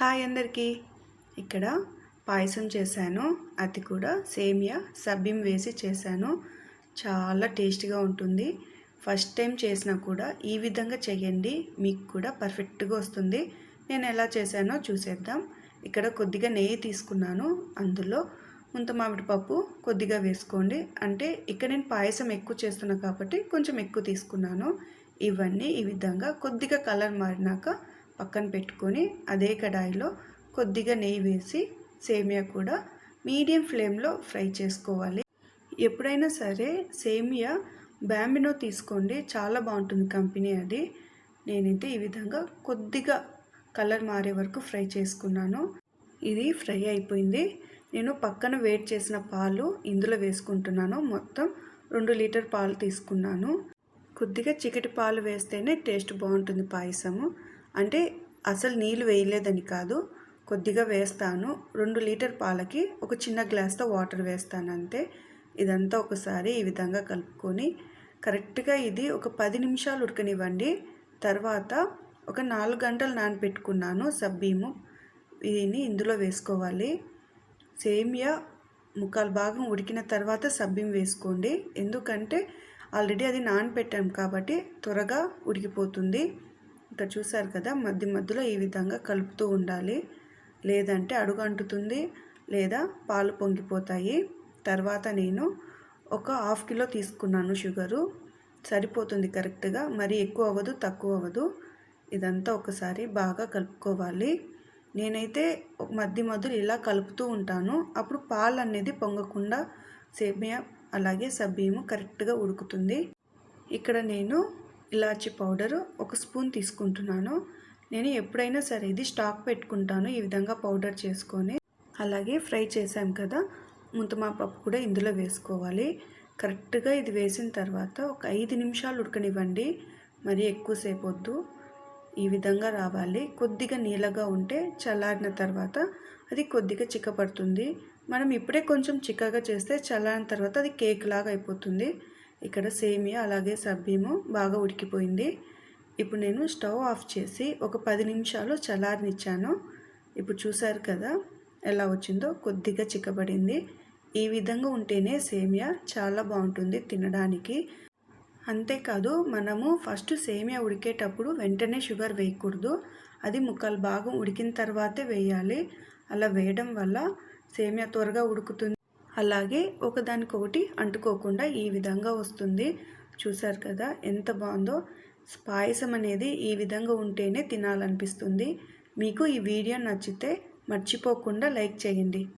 Hi అందరికీ. ఇక్కడ పాయసం చేశాను. అది కూడా సేమియా సబ్బిం వేసి చేశాను. చాలా టేస్ట్గా ఉంటుంది. ఫస్ట్ టైం చేసినా కూడా ఈ విధంగా చేయండి. మీకు కూడా పర్ఫెక్ట్గా వస్తుంది. నేను ఎలా చేశానో చూసేద్దాం. ఇక్కడ కొద్దిగా నెయ్యి తీసుకున్నాను. అందులో ముంత మామిడి పప్పు కొద్దిగా వేసుకోండి. అంటే ఇక్కడ నేను పాయసం ఎక్కువ చేస్తున్నా కాబట్టి కొంచెం ఎక్కువ తీసుకున్నాను. ఇవన్నీ ఈ విధంగా కొద్దిగా కలర్ మారినాక పక్కన పెట్టుకొని అదే కడాయిలో కొద్దిగా నెయ్యి వేసి సేమియా కూడా మీడియం ఫ్లేమ్లో ఫ్రై చేసుకోవాలి. ఎప్పుడైనా సరే సేమియా బ్యాంబినో తీసుకోండి చాలా బాగుంటుంది కంపెనీ అది. నేనైతే ఈ విధంగా కొద్దిగా కలర్ మారే వరకు ఫ్రై చేసుకున్నాను. ఇది ఫ్రై అయిపోయింది. నేను పక్కన వేడి చేసిన పాలు ఇందులో వేసుకుంటున్నాను. మొత్తం రెండు లీటర్ పాలు తీసుకున్నాను. కొద్దిగా చికెటి పాలు వేస్తేనే టేస్ట్ బాగుంటుంది పాయసము. అంటే అసలు నీళ్ళు వేయలేదని కాదు కొద్దిగా వేస్తాను. రెండు లీటర్ పాలకి ఒక చిన్న గ్లాస్తో వాటర్ వేస్తాను అంతే. ఇదంతా ఒకసారి ఈ విధంగా కలుపుకొని కరెక్ట్గా ఇది ఒక పది నిమిషాలు ఉడకనివ్వండి. తర్వాత ఒక నాలుగు గంటలు నానబెట్టుకున్నాను సబ్బీము. దీన్ని ఇందులో వేసుకోవాలి. సేమియా ముక్కాలు భాగం ఉడికిన తర్వాత సబ్బీం వేసుకోండి. ఎందుకంటే ఆల్రెడీ అది నానబెట్టాం కాబట్టి త్వరగా ఉడికిపోతుంది. ఇక్కడ చూసారు కదా మధ్య మధ్యలో ఈ విధంగా కలుపుతూ ఉండాలి. లేదంటే అడుగు అంటుతుంది లేదా పాలు పొంగిపోతాయి. తర్వాత నేను ఒక హాఫ్ కిలో తీసుకున్నాను షుగరు. సరిపోతుంది కరెక్ట్గా మరి ఎక్కువ అవ్వదు తక్కువ అవ్వదు. ఇదంతా ఒకసారి బాగా కలుపుకోవాలి. నేనైతే మధ్య మధ్యలో ఇలా కలుపుతూ ఉంటాను. అప్పుడు పాలు అనేది పొంగకుండా సేమియా అలాగే సబ్బీము కరెక్ట్గా ఉడుకుతుంది. ఇక్కడ నేను ఇలాచి పౌడర్ ఒక స్పూన్ తీసుకుంటున్నాను. నేను ఎప్పుడైనా సరే ఇది స్టాక్ పెట్టుకుంటాను ఈ విధంగా పౌడర్ చేసుకొని. అలాగే ఫ్రై చేసాం కదా ముంతమా పప్పు కూడా ఇందులో వేసుకోవాలి. కరెక్ట్గా ఇది వేసిన తర్వాత ఒక ఐదు నిమిషాలు ఉడకనివ్వండి. మరి ఎక్కువసేపు వద్దు. ఈ విధంగా రావాలి. కొద్దిగా నీళ్ళగా ఉంటే చల్లారిన తర్వాత అది కొద్దిగా చిక్కపడుతుంది. మనం ఇప్పుడే కొంచెం చిక్కగా చేస్తే చల్లారిన తర్వాత అది కేక్ లాగా అయిపోతుంది. ఇక్కడ సేమియా అలాగే సబ్బీము బాగా ఉడికిపోయింది. ఇప్పుడు నేను స్టవ్ ఆఫ్ చేసి ఒక పది నిమిషాలు చల్లారనిచ్చాను. ఇప్పుడు చూసారు కదా ఎలా వచ్చిందో కొద్దిగా చిక్కబడింది. ఈ విధంగా ఉంటేనే సేమియా చాలా బాగుంటుంది తినడానికి. అంతేకాదు మనము ఫస్ట్ సేమియా ఉడికేటప్పుడు వెంటనే షుగర్ వేయకూడదు. అది ముక్కలు భాగం ఉడికిన తర్వాతే వేయాలి. అలా వేయడం వల్ల సేమియా త్వరగా ఉడుకుతుంది. అలాగే ఒకదానికొకటి అంటుకోకుండా ఈ విధంగా వస్తుంది. చూసారు కదా ఎంత బాగుందో. పాయసం అనేది ఈ విధంగా ఉంటేనే తినాలనిపిస్తుంది. మీకు ఈ వీడియో నచ్చితే మర్చిపోకుండా లైక్ చేయండి.